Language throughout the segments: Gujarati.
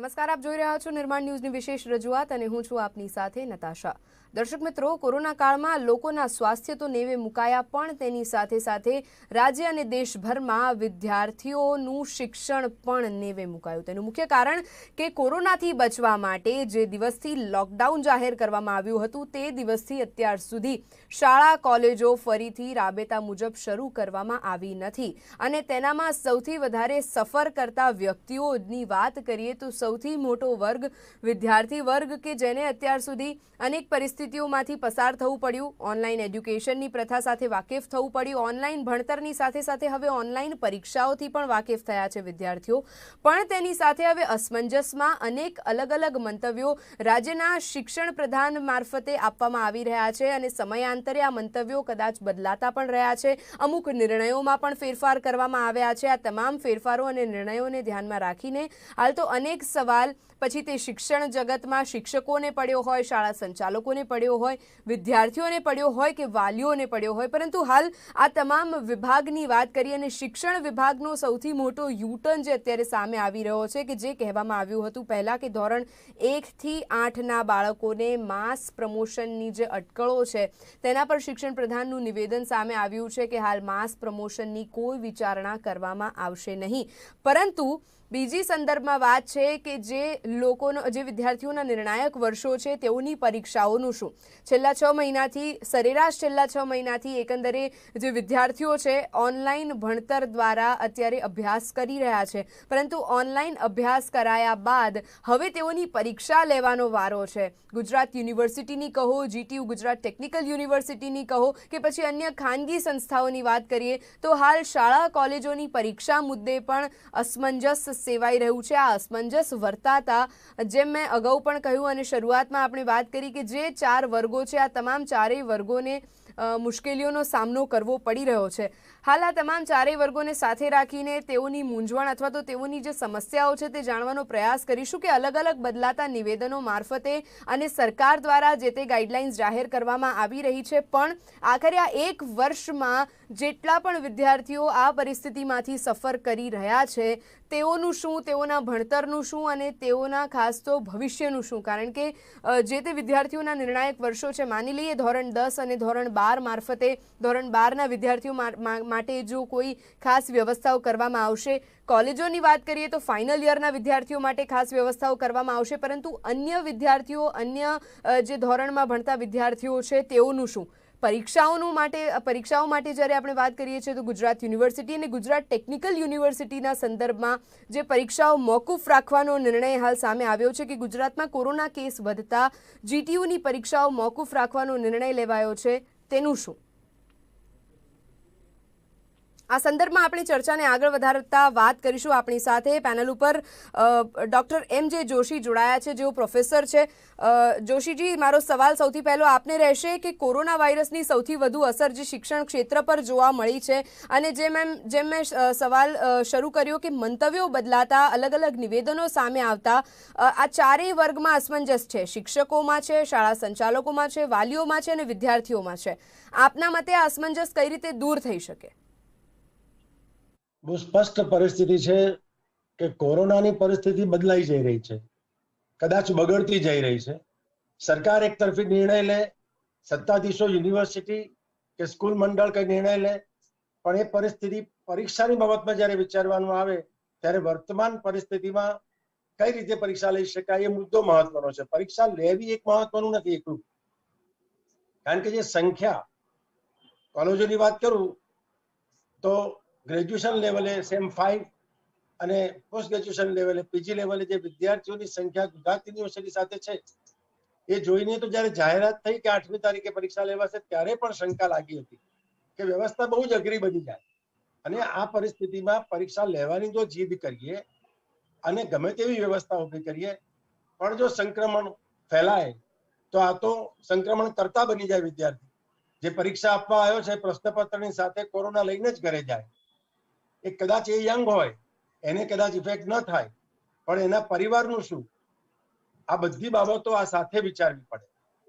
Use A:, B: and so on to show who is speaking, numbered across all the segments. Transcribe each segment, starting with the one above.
A: નમસ્કાર, આપ જોઈ રહ્યા છો નિર્માણ ન્યૂઝની વિશેષ રજૂઆત અને હું છું આપની સાથે નતાશા. દર્શક મિત્રો, કોરોના કાળમાં લોકોના સ્વાસ્થ્ય તો નેવે મુકાયા, પણ તેની સાથે સાથે રાજ્ય અને દેશભરમાં વિદ્યાર્થીઓનું શિક્ષણ પણ નેવે મુકાયું. તેનું મુખ્ય કારણ કે કોરોનાથી બચવા માટે જે દિવસથી લોકડાઉન જાહેર કરવામાં આવ્યું હતું, તે દિવસથી અત્યાર સુધી શાળા, કોલેજો ફરીથી રાબેતા મુજબ શરૂ કરવામાં આવી નથી. અને તેનામાં સૌથી વધારે સફર કરતા વ્યક્તિઓની વાત કરીએ તો સૌથી મોટો વર્ગ વિદ્યાર્થી વર્ગ કે જેને અત્યાર સુધી અનેક પરિસ્થિતિઓમાંથી પસાર થવું પડ્યું. ઓનલાઈન એજ્યુકેશનની પ્રથા સાથે વાકેફ થવું પડ્યું. ઓનલાઈન ભણતરની સાથે સાથે હવે ઓનલાઈન પરીક્ષાઓથી પણ વાકેફ થયા છે વિદ્યાર્થીઓ. પણ તેની સાથે હવે અસમંજસમાં અનેક અલગ અલગ મંતવ્યો રાજ્યના શિક્ષણ પ્રધાન મારફતે આપવામાં આવી રહ્યા છે અને સમયાંતરે આ મંતવ્યો કદાચ બદલાતા પણ રહ્યા છે. અમુક નિર્ણયોમાં પણ ફેરફાર કરવામાં આવ્યા છે. આ તમામ ફેરફારો અને નિર્ણયોને ધ્યાનમાં રાખીને હાલ તો અનેક સવાલ. પછી તે શિક્ષણ જગતમાં શિક્ષકોને પડ્યો હોય, શાળા સંચાલકોને પડ્યો હોય, વિદ્યાર્થીઓને પડ્યો હોય કે વાલીઓને પડ્યો હોય. પરંતુ હાલ આ તમામ વિભાગની વાત કરીએ અને શિક્ષણ વિભાગનો સૌથી મોટો યુટર્ન જે અત્યારે સામે આવી રહ્યો છે કે જે કહેવામાં આવ્યું હતું પહેલાં કે ધોરણ એકથી આઠના બાળકોને માસ પ્રમોશનની જે અટકળો છે, તેના પર શિક્ષણ પ્રધાનનું નિવેદન સામે આવ્યું છે કે હાલ માસ પ્રમોશનની કોઈ વિચારણા કરવામાં આવશે નહીં. પરંતુ બીજી સંદર્ભમાં વાત છે કે જે લોકોનો જે વિદ્યાર્થીઓના નિર્ણાયક વર્ષો છે, તેઓની પરીક્ષાઓનું શું? છેલ્લા છ મહિનાથી, સરેરાશ છેલ્લા છ મહિનાથી એકંદરે જે વિદ્યાર્થીઓ છે, ઓનલાઈન ભણતર દ્વારા અત્યારે અભ્યાસ કરી રહ્યા છે. પરંતુ ઓનલાઈન અભ્યાસ કરાયા બાદ હવે તેઓની પરીક્ષા લેવાનો વારો છે. ગુજરાત યુનિવર્સિટીની કહો જીટીયુ ગુજરાત ટેકનિકલ યુનિવર્સિટીની કહો કે પછી અન્ય ખાનગી સંસ્થાઓની વાત કરીએ તો હાલ શાળા, કોલેજોની પરીક્ષા મુદ્દે પણ અસમંજસ સેવાઈ રહ્યું છે. આ અસમંજસ વર્તાતા જેમ મેં અગાઉ પણ કહ્યું અને શરૂઆતમાં આપણે વાત કરી કે જે ચાર વર્ગો છે, આ તમામ ચારેય વર્ગોને મુશ્કેલીઓનો સામનો કરવો પડી રહ્યો છે. હાલ આ તમામ ચારેય વર્ગોને સાથે રાખીને તેઓની મૂંઝવણ અથવા તો તેઓની જે સમસ્યાઓ છે તે જાણવાનો પ્રયાસ કરીશું કે અલગ અલગ બદલાતા નિવેદનો મારફતે અને સરકાર દ્વારા જે તે ગાઈડલાઇન્સ જાહેર કરવામાં આવી રહી છે. પણ આખરે આ એક વર્ષમાં જેટલા પણ વિદ્યાર્થીઓ આ પરિસ્થિતિમાંથી સફર કરી રહ્યા છે, તેઓનું શું, તેઓના ભણતરનું શું અને તેઓના ખાસ તો ભવિષ્યનું શું? કારણ કે જે તે વિદ્યાર્થીઓના નિર્ણાયક વર્ષો છે, માની લઈએ ધોરણ દસ અને ધોરણ બાર મારફતે ધોરણ બારના વિદ્યાર્થીઓ માટે જો કોઈ ખાસ વ્યવસ્થાઓ કરવામાં આવશે. કોલેજોની વાત કરીએ તો ફાઇનલ યરના વિદ્યાર્થીઓ માટે ખાસ વ્યવસ્થાઓ કરવામાં આવશે, પરંતુ અન્ય વિદ્યાર્થીઓ, અન્ય જે ધોરણમાં ભણતા વિદ્યાર્થીઓ છે તેઓનું શું? પરીક્ષાઓનું માટે, પરીક્ષાઓ માટે જ્યારે આપણે વાત કરીએ છીએ તો ગુજરાત યુનિવર્સિટી અને ગુજરાત ટેકનિકલ યુનિવર્સિટીના સંદર્ભમાં જે પરીક્ષાઓ મોકૂફ રાખવાનો નિર્ણય હાલ સામે આવ્યો છે કે ગુજરાતમાં કોરોના કેસ વધતા જીટીયુની પરીક્ષાઓ મોકૂફ રાખવાનો નિર્ણય લેવાયો છે, તેનું શું? આ સંદર્ભમાં આપણે ચર્ચાને આગળ વધારતા વાત કરીશું આપણી સાથે. પેનલ ઉપર ડોક્ટર એમ જે જોશી જોડાયા છે, જેઓ પ્રોફેસર છે. જોશીજી, મારો સવાલ સૌથી પહેલો આપને રહેશે કે કોરોના વાયરસની સૌથી વધુ અસર જે શિક્ષણ ક્ષેત્ર પર જોવા મળી છે અને જેમ એમ, જેમ મેં સવાલ શરૂ કર્યો કે મંતવ્યો બદલાતા અલગ અલગ નિવેદનો સામે આવતા આ ચારેય વર્ગમાં અસમંજસ છે. શિક્ષકોમાં છે, શાળા સંચાલકોમાં છે, વાલીઓમાં છે અને વિદ્યાર્થીઓમાં છે. આપના મતે આ અસમંજસ કઈ રીતે દૂર થઈ શકે?
B: બહુ સ્પષ્ટ પરિસ્થિતિ છે કે કોરોનાની પરિસ્થિતિ બદલાઈ જઈ રહી છે. કદાચ બગડતી જઈ રહી છે. સરકાર એક તરફી નિર્ણય લે, સત્તાધીશો યુનિવર્સિટી કે સ્કૂલ મંડળ કઈ નિર્ણય લે, પણ એ પરિસ્થિતિ પરીક્ષાની બાબતમાં જ્યારે વિચારવાનું આવે, ત્યારે વર્તમાન પરિસ્થિતિમાં કઈ રીતે પરીક્ષા લઈ શકાય એ મુદ્દો મહત્વનો છે. પરીક્ષા લેવી એક મહત્વનું નથી એકલું કારણ કે જે સંખ્યા, કોલેજોની વાત કરું, તો ગ્રેજ્યુએશન લેવલે સેમ ફાઈવ અને પોસ્ટ ગ્રેજ્યુએશન લેવલે પીજી લેવલે જે વિદ્યાર્થીઓની સંખ્યા ગુજરાત યુનિવર્સિટી સાથે છે, એ જોઈને તો જ્યારે જાહેરાત થઈ કે આઠમી તારીખે પરીક્ષા લેવાશે, ત્યારે પણ શંકા લાગી હતી કે વ્યવસ્થા બહુ જ અઘરી બની જાય. અને આ પરિસ્થિતિમાં પરીક્ષા લેવાની જો જીદ કરીએ અને ગમે તેવી વ્યવસ્થા ઊભી કરીએ, પણ જો સંક્રમણ ફેલાય, તો આ તો સંક્રમણ કરતા બની જાય વિદ્યાર્થી. જે પરીક્ષા આપવા આવ્યો છે પ્રશ્નપત્રની સાથે કોરોના લઈને જ ઘરે જાય. એ કદાચ એ યંગ હોય, એને કદાચ ઇફેક્ટ ન થાય, પણ એના પરિવારનું શું? આ બધી બાબતો આ સાથે વિચારવી પડે.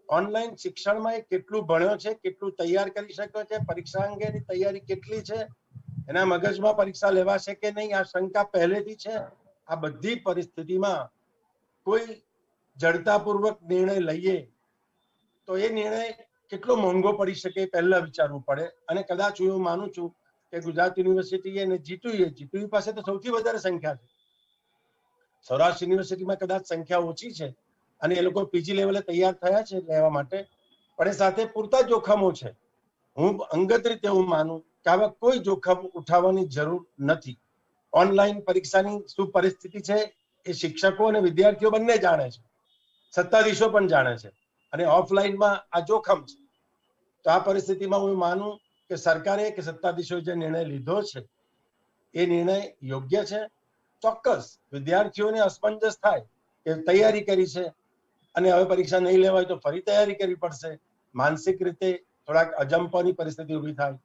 B: ઓનલાઈન શિક્ષણમાં એ કેટલું ભણ્યો છે, કેટલું તૈયાર કરી શક્યો છે, પરીક્ષા અંગેની તૈયારી કેટલી છે, એના મગજમાં પરીક્ષા લેવાશે કે નહીં, આ શંકા પહેલેથી છે. આ બધી પરિસ્થિતિમાં કોઈ જડતાપૂર્વક નિર્ણય લઈએ તો એ નિર્ણય કેટલો મોંઘો પડી શકે પહેલા વિચારવું પડે. અને કદાચ હું માનું છું કે ગુજરાત યુનિવર્સિટી અને જીટીયુ જીટીયુ પાસે તો સૌથી વધારે સંખ્યા છે. સૌરાષ્ટ્ર યુનિવર્સિટીમાં કદાચ સંખ્યા ઓછી છે અને એ લોકો પીજી લેવલે તૈયાર થયા છે લેવા માટે. પણ એ સાથે પૂરતા જોખમો છે. હું અંગત રીતે હું માનું કે આવા કોઈ જોખમ ઉઠાવવાની જરૂર નથી. ઓનલાઈન પરીક્ષાની શું પરિસ્થિતિ છે એ શિક્ષકો અને વિદ્યાર્થીઓ બંને જાણે છે. સત્તાધીશો પણ જાણે છે. અને ઓફલાઈનમાં આ જોખમ છે. તો આ પરિસ્થિતિમાં હું માનું કે સરકારે કે સત્તાધીશોએ જે નિર્ણય લીધો છે, એ નિર્ણય યોગ્ય છે? ચોક્કસ. વિદ્યાર્થીઓને અસમંજસ થાય કે તૈયારી કરી છે અને હવે પરીક્ષા નહીં લેવાય તો ફરી તૈયારી કરવી પડશે. માનસિક રીતે થોડાક અજંપાની પરિસ્થિતિ ઊભી થાય,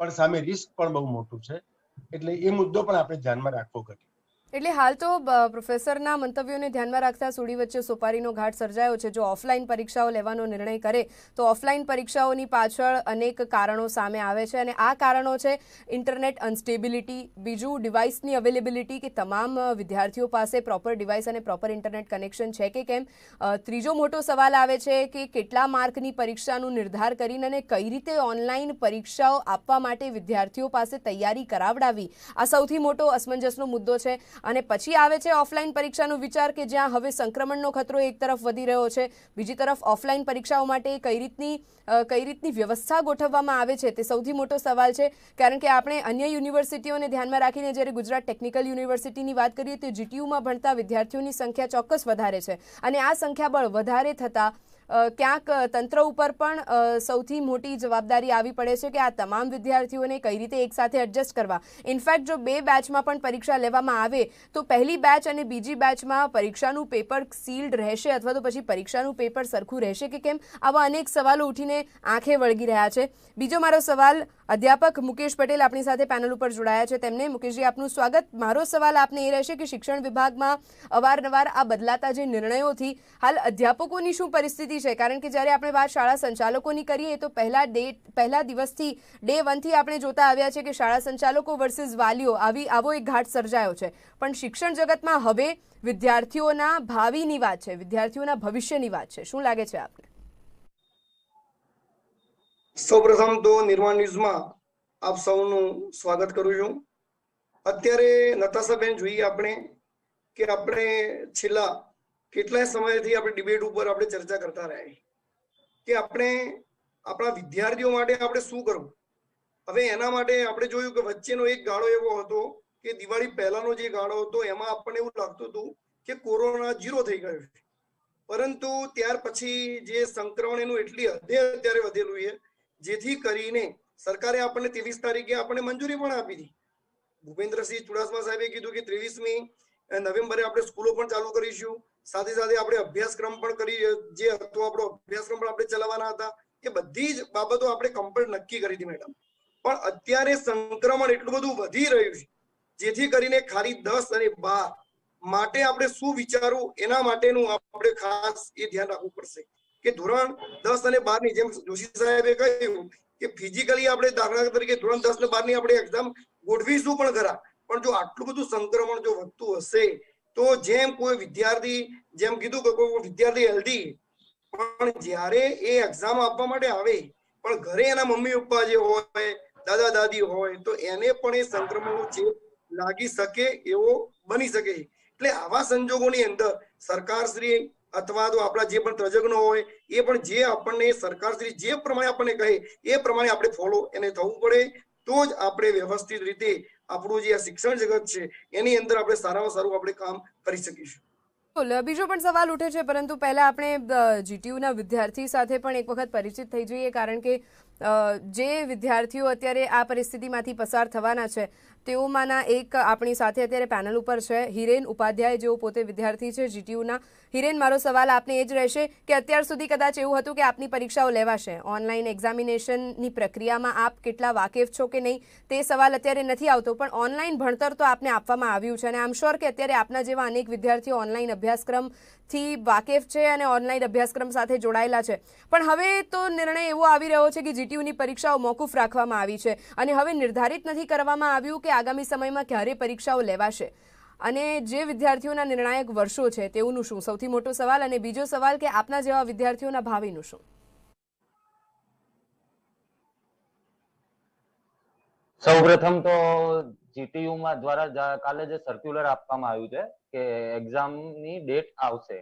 B: પણ સામે રિસ્ક પણ બહુ મોટું છે. એટલે એ મુદ્દો પણ આપણે ધ્યાનમાં રાખવો ઘટે.
A: એટલે હાલ તો પ્રોફેસરના મંતવ્યોને ધ્યાનમાં રાખતા સુડી વચ્ચે સોપારીનો ઘાટ સર્જાયો છે. જો ઓફલાઈન પરીક્ષાઓ લેવાનો નિર્ણય કરે, તો ઓફલાઈન પરીક્ષાઓની પાછળ અનેક કારણો સામે આવે છે અને આ કારણો છે ઇન્ટરનેટ અનસ્ટેબિલિટી, બીજું ડિવાઇસની અવેલેબિલિટી કે તમામ વિદ્યાર્થીઓ પાસે પ્રોપર ડિવાઇસ અને પ્રોપર ઇન્ટરનેટ કનેક્શન છે કે કેમ? ત્રીજો મોટો સવાલ આવે છે કે કેટલા માર્કની પરીક્ષાનું નિર્ધાર કરીને અને કઈ રીતે ઓનલાઈન પરીક્ષાઓ આપવા માટે વિદ્યાર્થીઓ પાસે તૈયારી કરાવડાવી? આ સૌથી મોટો અસમંજસનો મુદ્દો છે. અને પછી આવે છે ઓફલાઈન પરીક્ષાનો વિચાર કે જ્યાં હવે સંક્રમણનો ખતરો એક તરફ વધી રહ્યો છે, બીજી તરફ ઓફલાઈન પરીક્ષાઓ માટે કઈ રીતની કઈ રીતની વ્યવસ્થા ગોઠવવામાં આવે છે તે સૌથી મોટો સવાલ છે. કારણ કે આપણે અન્ય યુનિવર્સિટીઓને ધ્યાનમાં રાખીને જ્યારે ગુજરાત ટેકનિકલ યુનિવર્સિટીની વાત કરીએ તો જીટીયુમાં ભણતા વિદ્યાર્થીઓની સંખ્યા ચોક્કસ વધારે છે. અને આ સંખ્યાબળ વધારે થતાં ક્યાંક તંત્ર ઉપર પણ સૌથી મોટી જવાબદારી આવી પડે છે કે આ તમામ વિદ્યાર્થીઓને કઈ રીતે એકસાથે એડજસ્ટ કરવા. ઇનફેક્ટ જો બે બેચમાં પણ પરીક્ષા લેવામાં આવે, તો પહેલી બેચ અને બીજી બેચમાં પરીક્ષાનું પેપર સીલ્ડ રહેશે અથવા તો પછી પરીક્ષાનું પેપર સરખું રહેશે કે કેમ? આવા અનેક સવાલો ઉઠીને આંખે વળગી રહ્યા છે. બીજો મારો સવાલ, અધ્યાપક મુકેશ પટેલ આપણી સાથે પેનલ ઉપર જોડાયા છે. તેમને, મુકેશજી, આપનું સ્વાગત. મારો સવાલ આપને એ રહેશે કે શિક્ષણ વિભાગમાં અવારનવાર આ બદલાતા જે નિર્ણયોથી, હાલ અધ્યાપકોની શું પરિસ્થિતિ છે. કારણ કે જ્યારે આપણે વાત શાળા સંચાલકોની કરીએ, તો પહેલા ડે, પહેલા દિવસથી ડે વનથી આપણે જોતા આવ્યા છે કે શાળા સંચાલકો વર્સિસ વાલીઓ આવી, આવો એક ઘાટ સર્જાયો છે. પણ શિક્ષણ જગતમાં હવે વિદ્યાર્થીઓના ભાવિની વાત છે, વિદ્યાર્થીઓના ભવિષ્યની વાત છે. શું લાગે છે આપને?
C: સૌપ્રથમ તો નિર્માણ ન્યૂઝમાં આપ સૌનું સ્વાગત કરું છું. અત્યારે નતાશાબેન જોઈએ આપણે કે આપણે છેલ્લા કેટલાય સમયથી આપણે ડિબેટ ઉપર આપણે ચર્ચા કરતા રહ્યા કે આપણે આપણા વિદ્યાર્થીઓ માટે આપણે શું કરવું? હવે એના માટે આપણે જોયું કે વચ્ચેનો એક ગાળો એવો હતો કે દિવાળી પહેલાનો જે ગાળો હતો, એમાં આપણને એવું લાગતું હતું કે કોરોના જીરો થઈ ગયો છે. પરંતુ ત્યાર પછી જે સંક્રમણ એનું એટલી હદે અત્યારે વધેલું છે, જેથી કરીને સરકારે આપણને ત્રેવીસ તારીખે આપણને મંજૂરી પણ આપી હતી ભૂપેન્દ્રસિંહ ચુડાસમા સાહેબે કીધું કે ત્રેવીસમી નવેમ્બરે આપણે સ્કૂલો પણ ચાલુ કરીશું. સાથે સાથે આપણે અભ્યાસક્રમ પણ કરી, જે હતો આપણો અભ્યાસક્રમ પણ આપણે ચલાવવાના હતા, એ બધી જ બાબતો આપણે કમ્પ્લીટ નક્કી કરી હતી મેડમ. પણ અત્યારે સંક્રમણ એટલું બધું વધી રહ્યું છે, જેથી કરીને ખાલી દસ અને બાર માટે આપણે શું વિચારવું, એના માટેનું આપણે ખાસ એ ધ્યાન રાખવું પડશે. કે ધોરણ દસ અને બારની જેમ જોશી સાહેબે કહ્યું કે ફિઝિકલી આપણે દાખલા તરીકે ધોરણ દસ ને બારની આપણે એક્ઝામ ગોઠવીશું પણ ખરા, પણ જો આટલું બધું સંક્રમણ જો વધતું હશે તો જેમ કોઈ વિદ્યાર્થી, જેમ કીધું કે કોઈ વિદ્યાર્થી હેલ્ધી પણ જ્યારે એ એક્ઝામ આપવા માટે આવે, પણ ઘરે એના મમ્મી પપ્પા જે હોય, દાદા દાદી હોય, તો એને પણ એ સંક્રમણનો ચેપ લાગી શકે એવો બની શકે. એટલે આવા સંજોગોની અંદર સરકારશ્રી અથવા તો આપણા જે પણ તજજ્ઞો હોય, એ પણ જે આપણને સરકારશ્રી જે પ્રમાણે આપણને કહે, એ પ્રમાણે આપણે ફોલો એને થવું પડે. તો જ આપણે વ્યવસ્થિત રીતે આપણું જે આ શિક્ષણ જગત છે, એની અંદર આપણે સારામાં સારું આપણે કામ કરી શકીશું.
A: બીજો પણ સવાલ ઉઠે છે, પરંતુ પહેલા આપણે જીટીયુના વિદ્યાર્થી સાથે પણ એક વખત પરિચિત થઈ જઈએ, કારણ કે જે વિદ્યાર્થીઓ અત્યારે આ પરિસ્થિતિમાંથી પસાર થવાના છે, તેઓમાંના એક આપણી સાથે અત્યારે પેનલ ઉપર છે, હિરેન ઉપાધ્યાય જેઓ પોતે વિદ્યાર્થી છે જીટીયુના હિરેન, મારો સવાલ આપને એ જ રહેશે કે અત્યાર સુધી કદાચ એવું હતું કે આપની પરીક્ષાઓ લેવાશે. ઓનલાઈન એક્ઝામિનેશનની પ્રક્રિયામાં આપ કેટલા વાકેફ છો કે નહીં તે સવાલ અત્યારે નથી આવતો, પણ ઓનલાઈન ભણતર તો આપને આપવામાં આવ્યું છે અને આમ શ્યોર કે અત્યારે આપના જેવા અનેક વિદ્યાર્થીઓ ઓનલાઈન અભ્યાસક્રમથી વાકેફ છે અને ઓનલાઈન અભ્યાસક્રમ સાથે જોડાયેલા છે. પણ હવે તો નિર્ણય એવો આવી રહ્યો છે કે જીટીયુની પરીક્ષાઓ મોકૂફ રાખવામાં આવી છે અને હવે નિર્ધારિત નથી કરવામાં આવ્યું કે આગામી સમયમાં ક્યારે પરીક્ષાઓ લેવાશે. અને જે વિદ્યાર્થીઓના નિર્ણાયક વર્ષો છે તેઓનું શું? સૌથી મોટો સવાલ અને બીજો સવાલ કે આપના જેવા વિદ્યાર્થીઓના ભાવિનું શું?
D: સૌપ્રથમ તો જીટીયુમાં દ્વારા કાલે જે સર્ક્યુલર આપવામાં આવ્યું છે કે એક્ઝામની ડેટ આવશે.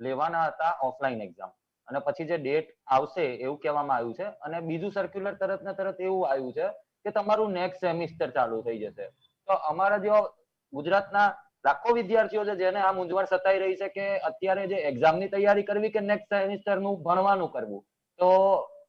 D: લેવાના હતા ઓફલાઈન એક્ઝામ અને પછી જે ડેટ આવશે એવું કહેવામાં આવ્યું છે. અને બીજું સર્ક્યુલર તરત ને તરત એવું આવ્યું છે કે તમારું નેક્સ્ટ સેમિસ્ટર ચાલુ થઈ જશે. તો અમારા જેવા ગુજરાતના લાખો વિદ્યાર્થીઓ છે જેને આ મૂંઝવણ સતાઈ રહી છે કે અત્યારે જે એક્ઝામની તૈયારી કરવી કે નેક્સ્ટ સેમિસ્ટરનું ભણવાનું કરવું. તો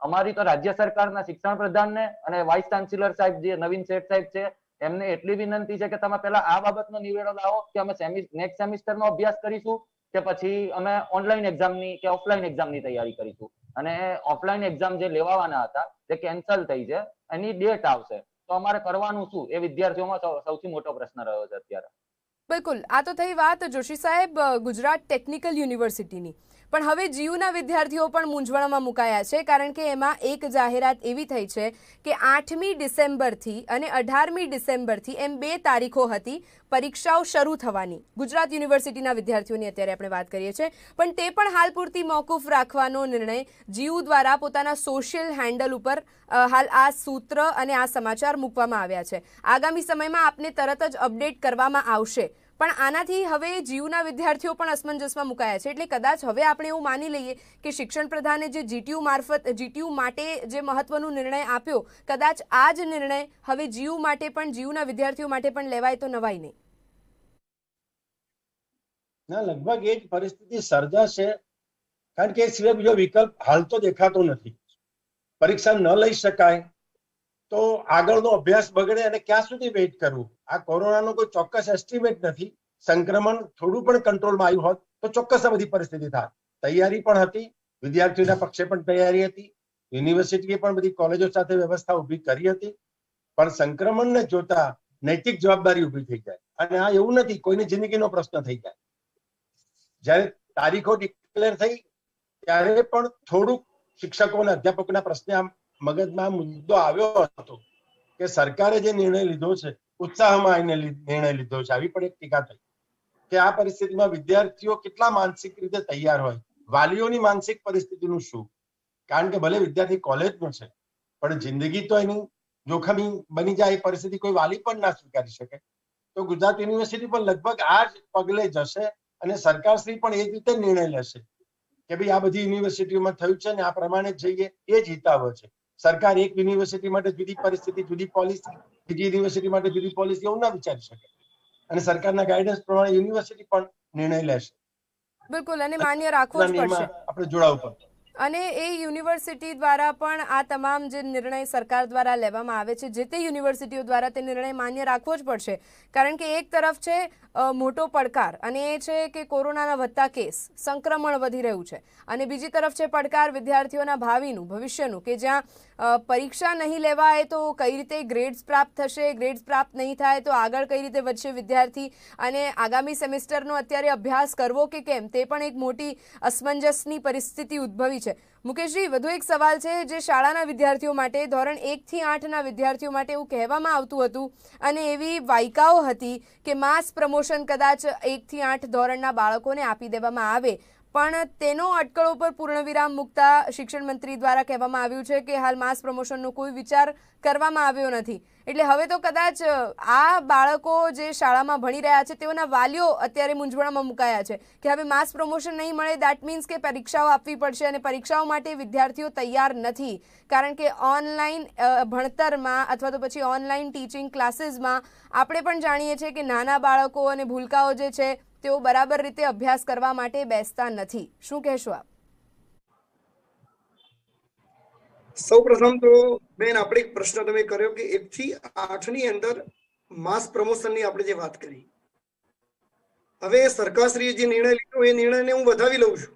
D: અમારી તો રાજ્ય સરકારના શિક્ષણ પ્રધાનને અને વાઇસ ચાન્સેલર સાહેબ જે નવીન શેઠ સાહેબ છે, એમને એટલી વિનંતી છે કે તમે પહેલા આ બાબતનો નિવેડો લાવો કે અમે નેક્સ્ટ સેમિસ્ટરનો અભ્યાસ કરીશું કે પછી અમે ઓનલાઈન એક્ઝામની કે ઓફલાઈન એક્ઝામની તૈયારી કરીશું. અને ઓફલાઈન એક્ઝામ જે લેવાના હતા, જે કેન્સલ થઈ છે, એની ડેટ આવશે. તો અમારે કરવાનું શું? એ વિદ્યાર્થીઓમાં સૌથી મોટો પ્રશ્ન રહ્યો છે અત્યારે.
A: બિલકુલ. આ તો થઈ વાત જોશી સાહેબ ગુજરાત ટેકનિકલ યુનિવર્સિટીની. પણ હવે જીયુના વિદ્યાર્થીઓ પણ મૂંઝવણમાં મુકાયા છે, કારણ કે એમાં એક જાહેરાત એવી થઈ છે કે આઠમી ડિસેમ્બરથી અને અઢારમી ડિસેમ્બરથી એમ બે તારીખો હતી પરીક્ષાઓ શરૂ થવાની. ગુજરાત યુનિવર્સિટીના વિદ્યાર્થીઓની અત્યારે આપણે વાત કરીએ છીએ, પણ તે પણ હાલ પૂરતી મોકૂફ રાખવાનો નિર્ણય જીયુ દ્વારા પોતાના સોશિયલ હેન્ડલ ઉપર હાલ આ સૂત્ર અને આ સમાચાર મૂકવામાં આવ્યા છે. આગામી સમયમાં આપને તરત જ અપડેટ કરવામાં આવશે. પણ આનાથી હવે જીયુના વિદ્યાર્થીઓ પણ અસમંજસમાં મુકાયા છે. એટલે કદાચ હવે આપણે એવું માની લઈએ કે શિક્ષણ પ્રધાને જે જીટીયુ મારફત, જીટીયુ માટે જે મહત્વનો નિર્ણય આપ્યો, કદાચ આ જ નિર્ણય હવે જીયુ માટે પણ, જીયુના વિદ્યાર્થીઓ માટે પણ લેવાય તો નવાય નહીં.
B: ના, લગભગ એ જ પરિસ્થિતિ સર્જાશે, કારણ કે એ સિવાય બીજો વિકલ્પ હાલ તો દેખાતો નથી. પરીક્ષા ન લઈ શકાય તો આગળનો અભ્યાસ બગડે અને ક્યાં સુધી વેઇટ કરવું? આ કોરોનાનો કોઈ ચોક્કસ એસ્ટિમેટ નથી. સંક્રમણ થોડું પણ કંટ્રોલમાં આવ્યું હોત તો ચોક્કસ આ બધી પરિસ્થિતિ થાય તૈયારી પણ હતી, વિદ્યાર્થીઓના પક્ષે પણ તૈયારી હતી, યુનિવર્સિટીએ પણ બધી કોલેજો સાથે વ્યવસ્થા ઊભી કરી હતી, પણ સંક્રમણને જોતા નૈતિક જવાબદારી ઊભી થઈ જાય. અને આ એવું નથી, કોઈની જિંદગીનો પ્રશ્ન થઈ જાય. જ્યારે તારીખો ડિક્લેર થઈ, ત્યારે પણ થોડુંક શિક્ષકો અને અધ્યાપકોના પ્રશ્ને આમ મગજમાં મુદ્દો આવ્યો હતો કે સરકારે જે નિર્ણય લીધો છે, ઉત્સાહમાં આવીને નિર્ણય લીધો છે, આવી પણ એક ટીકા થઈ કે આ પરિસ્થિતિમાં વિદ્યાર્થીઓ કેટલા માનસિક રીતે તૈયાર હોય, વાલીઓની માનસિક પરિસ્થિતિનું શું? કારણ કે ભલે વિદ્યાર્થી કોલેજનો છે, પણ જિંદગી તો એની જોખમી બની જાય, એ પરિસ્થિતિ કોઈ વાલી પણ ના સ્વીકારી શકે. તો ગુજરાત યુનિવર્સિટી પણ લગભગ આ જ પગલે જશે અને સરકારશ્રી પણ એ જ રીતે નિર્ણય લેશે કે ભાઈ આ બધી યુનિવર્સિટીઓમાં થયું છે ને આ પ્રમાણે જઈએ, એ જ હિતાવ છે. સરકાર એક યુનિવર્સિટી માટે જુદી પરિસ્થિતિ જુદી પોલિસી બીજી યુનિવર્સિટી માટે જુદી પોલિસી એવું ના વિચારી શકે. અને સરકારના ગાઈડન્સ પ્રમાણે યુનિવર્સિટી પણ નિર્ણય લેશે.
A: બિલકુલ અને માન્ય રાખવો જ પડશે.
B: આપણે જોડાવું પડશે.
A: અને એ યુનિવર્સિટી દ્વારા પણ આ તમામ જે નિર્ણય સરકાર દ્વારા લેવામાં આવે છે, જે તે યુનિવર્સિટીઓ દ્વારા તે નિર્ણય માન્ય રાખવો જ પડશે. કારણ કે એક તરફ છે મોટો પડકાર અને એ છે કે કોરોનાના વધતા કેસ, સંક્રમણ વધી રહ્યું છે. અને બીજી તરફ છે, પડકાર વિદ્યાર્થીઓના ભાવિનું, ભવિષ્યનું, કે જ્યાં પરીક્ષા નહીં લેવાય તો કઈ રીતે ગ્રેડ્સ પ્રાપ્ત થશે? ગ્રેડ્સ પ્રાપ્ત નહીં થાય તો આગળ કઈ રીતે વધશે વિદ્યાર્થી? અને આગામી સેમેસ્ટરનો અત્યારે અભ્યાસ કરવો કે કેમ? તે પણ એક મોટી અસમંજસની પરિસ્થિતિ ઉદ્ભવી છે. મુકેશજી, વધુ એક સવાલ છે જે શાળાના વિદ્યાર્થીઓ માટે, ધોરણ એકથી આઠના વિદ્યાર્થીઓ માટે એવું કહેવામાં આવતું હતું અને એવી વાયકાઓ હતી કે માસ પ્રમોશન કદાચ એકથી આઠ ધોરણના બાળકોને આપી દેવામાં આવે. પણ તેનો અટકળો પર પૂર્ણવિરામ મૂકતા શિક્ષણ મંત્રી દ્વારા કહેવામાં આવ્યું છે કે હાલ માસ પ્રમોશનનો કોઈ વિચાર કરવામાં આવ્યો નથી. એટલે હવે તો કદાચ આ બાળકો જે શાળામાં ભણી રહ્યા છે તેઓના વાલીઓ અત્યારે મૂંઝવણમાં મુકાયા છે કે હવે માસ પ્રમોશન નહીં મળે દેટ મીન્સ કે પરીક્ષાઓ આપવી પડશે અને પરીક્ષાઓ માટે વિદ્યાર્થીઓ તૈયાર નથી. કારણ કે ઓનલાઈન ભણતરમાં અથવા તો પછી ઓનલાઈન ટીચિંગ ક્લાસીસમાં આપણે પણ જાણીએ છીએ કે નાના બાળકો અને ભૂલકાઓ જે છે તેઓ બરાબર રીતે અભ્યાસ કરવા માટે બેસતા નથી. શું કહેશો આપ?
C: સૌ પ્રથમ તો બેન, આપણે એક પ્રશ્ન તમે કર્યો કે એક થી આઠની અંદર માસ પ્રમોશનની આપણે જે વાત કરી. હવે સરકારશ્રીએ જે નિર્ણય લીધો, એ નિર્ણયને હું વધાવી લઉં છું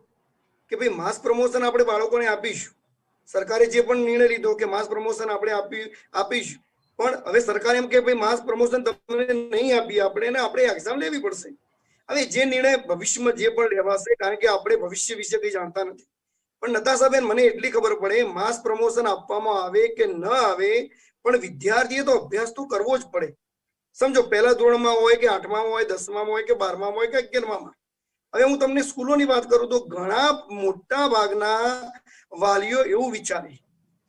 C: કે ભાઈ માસ પ્રમોશન આપણે બાળકોને આપીશું. સરકારે જે પણ નિર્ણય લીધો કે માસ પ્રમોશન આપણે આપી, આપીશું. પણ હવે સરકાર એમ કે ભાઈ માસ પ્રમોશન તમને નહીં આપીએ આપણે આપણે એક્ઝામ લેવી પડશે. હવે જે નિર્ણય ભવિષ્યમાં જે પણ લેવાશે, કારણ કે આપણે ભવિષ્ય વિશે કંઈ જાણતા નથી. પણ નતાશાબેન મને એટલી ખબર પડે માસ પ્રમોશન આપવામાં આવે કે ન આવે, પણ વિદ્યાર્થીએ તો અભ્યાસ તો કરવો જ પડે. સમજો, પહેલા ધોરણમાં હોય કે આઠમામાં હોય, દસમામાં હોય કે બારમામાં હોય કે અગિયારમાં હવે હું તમને સ્કૂલોની વાત કરું તો ઘણા મોટા ભાગના વાલીઓ એવું વિચારે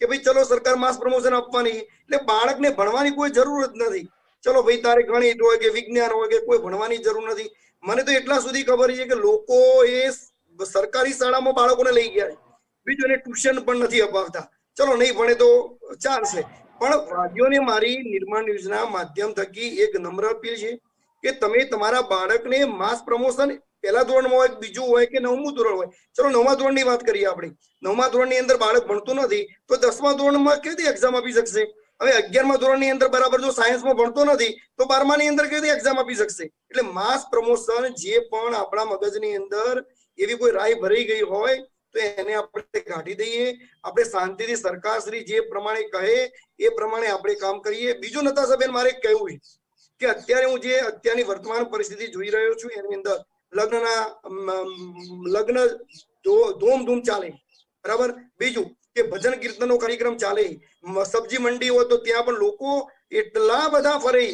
C: કે ભાઈ ચલો સરકાર માસ પ્રમોશન આપવાની, એટલે બાળકને ભણવાની કોઈ જરૂર જ નથી. ચલો ભાઈ તારે ગણિત હોય કે વિજ્ઞાન હોય કે કોઈ ભણવાની જરૂર નથી. મને તો એટલા સુધી ખબર છે કે લોકો એ સરકારી શાળામાં બાળકોને લઈ ગયા બીજું એને ટ્યુશન પણ નથી અપાવતા. ચલો, નહીં ભણે તો ચાલશે પણ વાલીઓને મારી નિર્માણ યોજના માધ્યમ થકી એક નમ્ર અપીલ છે કે તમે તમારા બાળકને માસ પ્રમોશન પહેલા ધોરણમાં હોય બીજું હોય કે નવમું ધોરણ હોય. ચલો, નવમા ધોરણની વાત કરીએ આપણે. નવમા ધોરણની અંદર બાળક ભણતું નથી, તો દસમા ધોરણમાં કેવી એક્ઝામ આપી શકશે? હવે અગિયારમા ધોરણની અંદર બરાબર જો સાયન્સમાં ભણતો નથી, તો બારમાની અંદર કેવી એક્ઝામ આપી શકશે? એટલે માસ પ્રમોશન જે પણ આપણા મગજની અંદર એવી કોઈ રાય ભરાઈ ગઈ હોય, તો એને આપણે કાઢી દઈએ. આપણે શાંતિથી સરકારશ્રી જે પ્રમાણે કહે, એ પ્રમાણે આપણે કામ કરીએ. બીજું નતાશાબેન, મારે કહેવું કે અત્યારે હું જે અત્યારની વર્તમાન પરિસ્થિતિ જોઈ રહ્યો છું, એની અંદર લગ્નના લગ્ન ધૂમધૂમ ચાલે. બરાબર? બીજું કે ભજન કીર્તનનો કાર્યક્રમ ચાલે. સબ્જી મંડી હોય તો ત્યાં પણ લોકો એટલા બધા ફરે.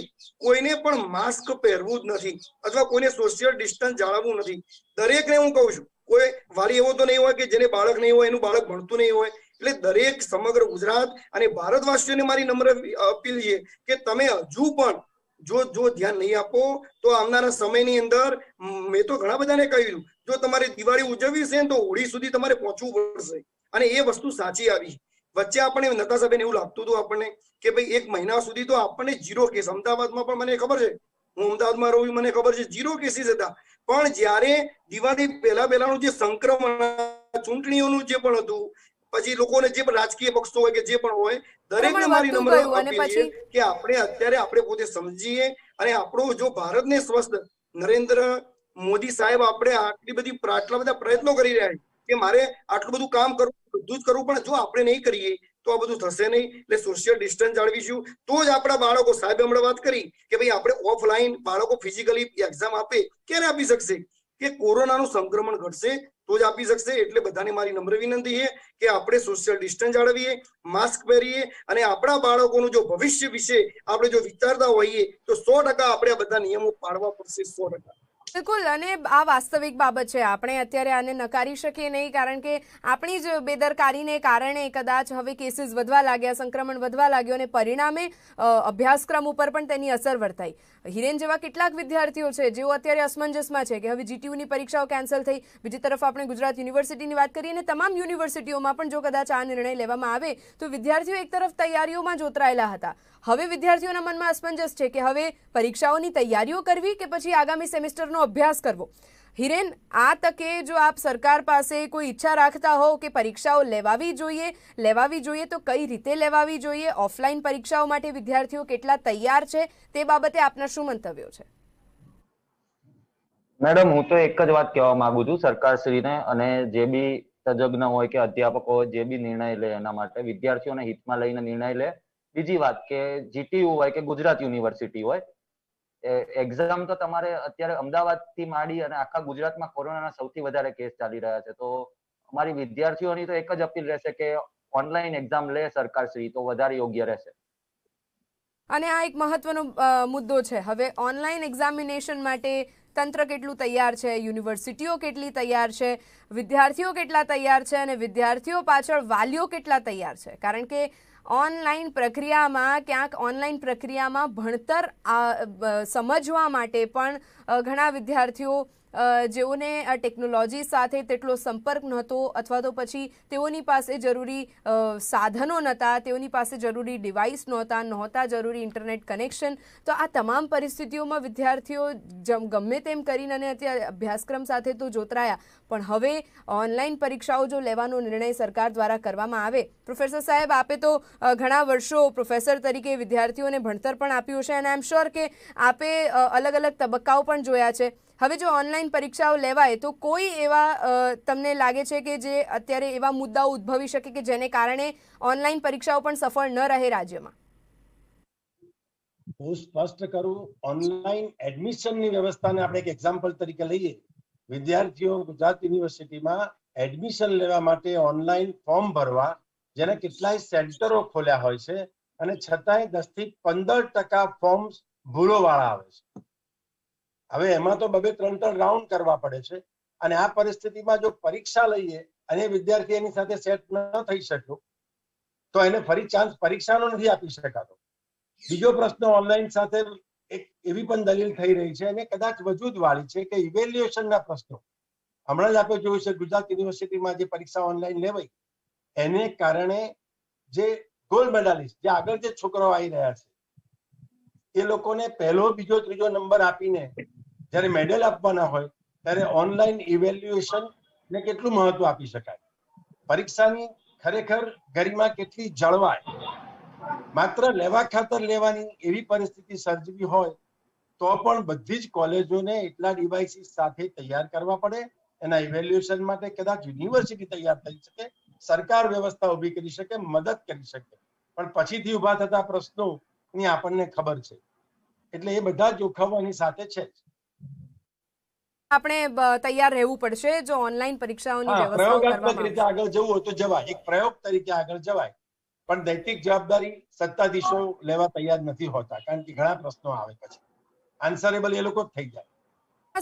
C: કોઈને પણ માસ્ક પહેરવું જ નથી અથવા કોઈને સોશિયલ ડિસ્ટન્સ જાળવવું નથી. દરેકને હું કહું છું, કોઈ વાલી એવો તો નહીં હોય કે જેને બાળક નહીં હોય, એનું બાળક ભણતું નહીં હોય. એટલે દરેક સમગ્ર ગુજરાત અને ભારતવાસીઓને મારી નમ્ર અપીલ છે કે તમે હજુ પણ જો જો ધ્યાન નહીં આપો, તો આવનારા સમયની અંદર મેં તો ઘણા બધાને કહ્યું, જો તમારે દિવાળી ઉજવવી છે તો હોળી સુધી તમારે પહોંચવું પડશે. અને એ વસ્તુ સાચી આવી. વચ્ચે આપણે નતાશાબેન એવું લાગતું હતું આપણને કે ભાઈ એક મહિના સુધી તો આપણને જીરો કેસ અમદાવાદમાં પણ મને ખબર છે. હું અમદાવાદમાં રહું મને ખબર છે જીરો કેસીસ હતા. પણ જ્યારે દિવાળી પહેલા પહેલાનું જે સંક્રમણ ચૂંટણીઓનું જે પણ હતું પછી લોકોને જે પણ રાજકીય પક્ષો હોય કે જે પણ હોય દરેકને મારી નમ્ર અપીલ છે કે આપણે અત્યારે આપણે પોતે સમજીએ અને આપણો જો ભારતને સ્વસ્થ નરેન્દ્ર મોદી સાહેબ આપણે આટલી બધી આટલા બધા પ્રયત્નો કરી રહ્યા છે કે મારે આટલું બધું કામ કરવું, બધું જ કરવું, પણ જો આપણે નહીં કરીએ, તો આ બધું થશે નહીં. એટલે સોશિયલ ડિસ્ટન્સ જાળવીશું. તો જ આપણા બાળકો, સાહેબ હમણાં વાત કરી કે ભાઈ આપણે ઓફલાઈન બાળકો ફિઝિકલી એક્ઝામ આપે, ક્યારે આપી શકશે? કે કોરોનાનું સંક્રમણ ઘટશે, તો જ આપી શકશે. એટલે બધાને મારી નમ્ર વિનંતી છે કે આપણે સોશિયલ ડિસ્ટન્સ જાળવીએ માસ્ક પહેરીએ અને આપણા બાળકોનું જો ભવિષ્ય વિશે આપણે જો વિચારતા હોઈએ, તો સો ટકા આપણે બધા નિયમો પાડવા પડશે, સો ટકા.
A: બિલકુલ, અને આ વાસ્તવિક બાબત છે. આપણે અત્યારે આને નકારી શકીએ નહીં, કારણ કે આપણી જ બેદરકારીને કારણે કદાચ હવે કેસીસ વધવા લાગ્યા, સંક્રમણ વધવા લાગ્યું અને પરિણામે અભ્યાસક્રમ ઉપર પણ તેની અસર વર્તાઈ. હિરેન જેવા કેટલાક વિદ્યાર્થીઓ છે, જેઓ અત્યારે અસમંજસમાં છે કે હવે જીટીયુની પરીક્ષાઓ કેન્સલ થઈ. બીજી તરફ આપણે ગુજરાત યુનિવર્સિટીની વાત કરીએ અને તમામ યુનિવર્સિટીઓમાં પણ જો કદાચ આ નિર્ણય લેવામાં આવે, તો વિદ્યાર્થીઓ એક તરફ તૈયારીઓમાં જોતરાયેલા હતા. હવે વિદ્યાર્થીઓના મનમાં અસમંજસ છે કે હવે પરીક્ષાઓની તૈયારીઓ કરવી કે પછી આગામી સેમેસ્ટરનો અભ્યાસ કરવો? હિરેન, આ તકે જો આપ સરકાર પાસે કોઈ ઈચ્છા રાખતા હો કે પરીક્ષાઓ લેવાવી જોઈએ લેવાવી જોઈએ તો કઈ રીતે લેવાવી જોઈએ? ઓફલાઈન પરીક્ષાઓ માટે વિદ્યાર્થીઓ કેટલા તૈયાર છે? તે બાબતે આપના શું મંતવ્યો છે?
D: મેડમ, હું તો એક જ વાત કહેવા માંગુ છું. સરકારશ્રીને અને જે બી તજજ્ઞ હોય કે અધ્યાપકો જે બી નિર્ણય લે એના માટે વિદ્યાર્થીઓને હિતમાં લઈને નિર્ણય લે. બીજી વાત કે જીટીયુ હોય કે ગુજરાત યુનિવર્સિટી હોય એક્ઝામ તો તમારે અત્યારે અમદાવાદથી માંડી અને આખા ગુજરાતમાં કોરોનાના સૌથી વધારે કેસ ચાલી રહ્યા છે. તો અમારી વિદ્યાર્થીઓની તો એક જ અપીલ રહેશે કે ઓનલાઈન એક્ઝામ લે સરકાર શ્રી તો વધારે યોગ્ય રહેશે.
A: અને આ એક મહત્વનો મુદ્દો છે. હવે ઓનલાઈન એક્ઝામિનેશન માટે તંત્ર કેટલું તૈયાર છે? યુનિવર્સિટીઓ કેટલી તૈયાર છે? વિદ્યાર્થીઓ કેટલા તૈયાર છે? અને વિદ્યાર્થીઓ પાછળ વાલીઓ કેટલા તૈયાર છે? કારણ કે ઓનલાઈન પ્રક્રિયામાં ક્યાંક ઓનલાઈન પ્રક્રિયામાં ભણતર સમજવા માટે પણ ઘણા વિદ્યાર્થીઓ જેઓને ટેકનોલોજી સાથે તેટલો સંપર્ક નહોતો અથવા તો પછી તેઓની પાસે જરૂરી સાધનો નહોતા, તેઓની પાસે જરૂરી ડિવાઇસ નહોતા નહોતા જરૂરી ઇન્ટરનેટ કનેક્શન તો આ તમામ પરિસ્થિતિઓમાં વિદ્યાર્થીઓ ગમે તેમ કરીને અને અત્યારે અભ્યાસક્રમ સાથે તો જોતરાયા. પણ હવે ઓનલાઈન પરીક્ષાઓ જો લેવાનો નિર્ણય સરકાર દ્વારા કરવામાં આવે પ્રોફેસર સાહેબ આપે તો ઘણા વર્ષો પ્રોફેસર તરીકે વિદ્યાર્થીઓને ભણતર પણ આપ્યું છે અને આઈ એમ શ્યોર કે આપે અલગ અલગ તબક્કાઓ પણ જોયા છે. હવે જો ઓનલાઈન પરીક્ષાઓ લેવાય, તો કોઈ એવા તમને લાગે છે કે જે અત્યારે એવા મુદ્દાઓ ઉદ્ભવી શકે કે જેને કારણે ઓનલાઈન પરીક્ષાઓ પણ સફળ ન રહે રાજ્યમાં?
B: હું સ્પષ્ટ કરું, ઓનલાઈન એડમિશનની વ્યવસ્થાને આપણે એક એક્ઝામ્પલ તરીકે લઈએ. વિદ્યાર્થીઓ ગુજરાત યુનિવર્સિટીમાં એડમિશન લેવા માટે ઓનલાઈન ફોર્મ ભરવા, જેને કેટલાય સેન્ટરો ખોલ્યા હોય છે, અને છતાંય દસથી પંદર ટકા ફોર્મ ભૂલો વાળા આવે છે. હવે એમાં તો બબે ત્રણ ત્રણ રાઉન્ડ કરવા પડે છે. અને આ પરિસ્થિતિમાં જો પરીક્ષા લઈએ અને વિદ્યાર્થી એની સાથે સેટ ન થઈ શક્યો, તો એને ફરી ચાન્સ પરીક્ષાનો નથી આપી શકાતો. બીજો પ્રશ્ન ઓનલાઈન સાથે એક એવી પણ દલીલ થઈ રહી છે અને કદાચ વજૂદ વાળી છે કે ઇવેલ્યુએશનના પ્રશ્નો. હમણાં જ આપણે જોયું છે ગુજરાત યુનિવર્સિટીમાં જે પરીક્ષા ઓનલાઈન લેવાઈ, એને કારણે જે ગોલ્ડ મેડાલિસ્ટ જે આગળ જે છોકરાઓ આવી રહ્યા છે, એ લોકોને પહેલો, બીજો, ત્રીજો નંબર આપીને જ્યારે મેડલ આપવાના હોય, ત્યારે ઓનલાઈન ઇવેલ્યુએશન ને કેટલું મહત્વ આપી શકાય? પરીક્ષાની ખરેખર ગરિમા કેટલી જળવાય? માત્ર લેવા ખાતર લેવાની એવી પરિસ્થિતિ સર્જવી હોય, તો પણ બધી જ કોલેજોને એટલા ડિવાઇસીસ સાથે તૈયાર કરવા પડે. એના ઇવેલ્યુએશન માટે કદાચ યુનિવર્સિટી તૈયાર થઈ શકે, સરકાર વ્યવસ્થા ઊભી કરી શકે, મદદ કરી શકે. પણ પછીથી ઊભા થતા પ્રશ્નો ની આપણને ખબર છે. એટલે એ બધા જોખમો એની સાથે છે જ.
A: આપણે તૈયાર રહેવું પડશે જો ઓનલાઈન પરીક્ષાઓની
B: પ્રયોગાત્મક રીતે આગળ જવું હોય તો જવાય. એક પ્રયોગ તરીકે આગળ જવાય. પણ નૈતિક જવાબદારી સત્તાધીશો લેવા તૈયાર નથી હોતા. કારણ કે ઘણા પ્રશ્નો આવે પછી. આન્સરેબલ એ લોકો જ થઈ જાય.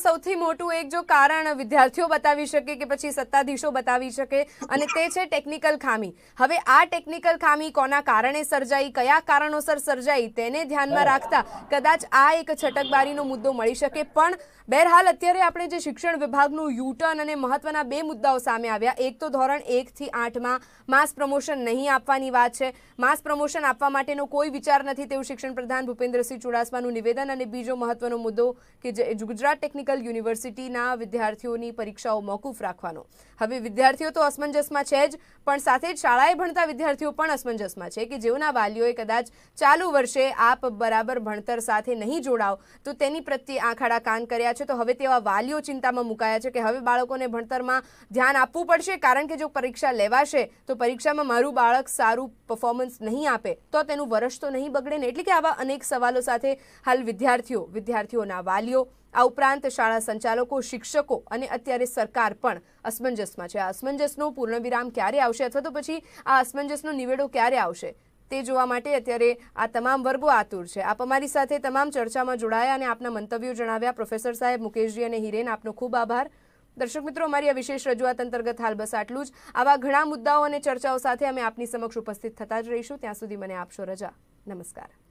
A: સૌથી મોટું એક જો કારણ વિદ્યાર્થીઓ બતાવી શકે કે પછી સત્તાધીશો બતાવી શકે અને તે છે ટેકનિકલ ખામી. હવે આ ટેકનિકલ ખામી કોના કારણે સર્જાઈ, કયા કારણોસર સર્જાઈ, તેને ધ્યાનમાં રાખતા કદાચ આ એક છટકબારીનો મુદ્દો મળી શકે. પણ બહેરહાલ અત્યારે આપણે જે શિક્ષણ વિભાગનું યુટર્ન અને મહત્વના બે મુદ્દાઓ સામે આવ્યા. એક તો ધોરણ એકથી આઠમાં માસ પ્રમોશન નહીં આપવાની વાત છે. માસ પ્રમોશન આપવા માટેનો કોઈ વિચાર નથી તેવું શિક્ષણ પ્રધાન ભૂપેન્દ્રસિંહ ચુડાસમાનું નિવેદન અને બીજો મહત્વનો મુદ્દો કે જે ગુજરાત ટેકનિકલ યુનિવર્સિટીના વિદ્યાર્થીઓની પરીક્ષાઓ મોકૂફ રાખવાનો. હવે વિદ્યાર્થીઓ તો અસમંજસમાં છે જ, પણ સાથે જ શાળાએ ભણતા વિદ્યાર્થીઓ પણ અસમંજસમાં છે કે જેઓના વાલીઓએ કદાચ ચાલુ વર્ષે આપ બરાબર ભણતર સાથે નહીં જોડાવ, તો તેની પ્રત્યે આંખાડા કાન કર્યા છે. તો હવે તેવા વાલીઓ ચિંતામાં મુકાયા છે કે હવે બાળકોને ભણતરમાં ધ્યાન આપવું પડશે, કારણ કે જો પરીક્ષા લેવાશે, તો પરીક્ષામાં મારું બાળક સારું પરફોર્મન્સ નહીં આપે, તો તેનું વર્ષ તો નહીં બગડે ને? એટલે કે આવા અનેક સવાલો સાથે હાલ વિદ્યાર્થીઓ, વિદ્યાર્થીઓના વાલીઓ આ ઉપરાંત શાળા સંચાલકો, શિક્ષકો અને અત્યારે સરકાર પણ અસમંજસમાં છે. આ અસમંજસનો પૂર્ણવિરામ ક્યારે આવશે અથવા તો પછી આ અસમંજસનો નિવેડો ક્યારે આવશે તે જોવા માટે અત્યારે આ તમામ વર્ગો આતુર છે. આપ અમારી સાથે તમામ ચર્ચામાં જોડાયા અને આપના મંતવ્યો જણાવ્યા. પ્રોફેસર સાહેબ મુકેશજી અને હિરેન, આપનો ખૂબ આભાર. દર્શક મિત્રો, અમારી આ વિશેષ રજૂઆત અંતર્ગત હાલ બસ આટલું જ. આવા ઘણા મુદ્દાઓ અને ચર્ચાઓ સાથે અમે આપની સમક્ષ ઉપસ્થિત થતા જ રહીશું. ત્યાં સુધી મને આપશો રજા. નમસ્કાર.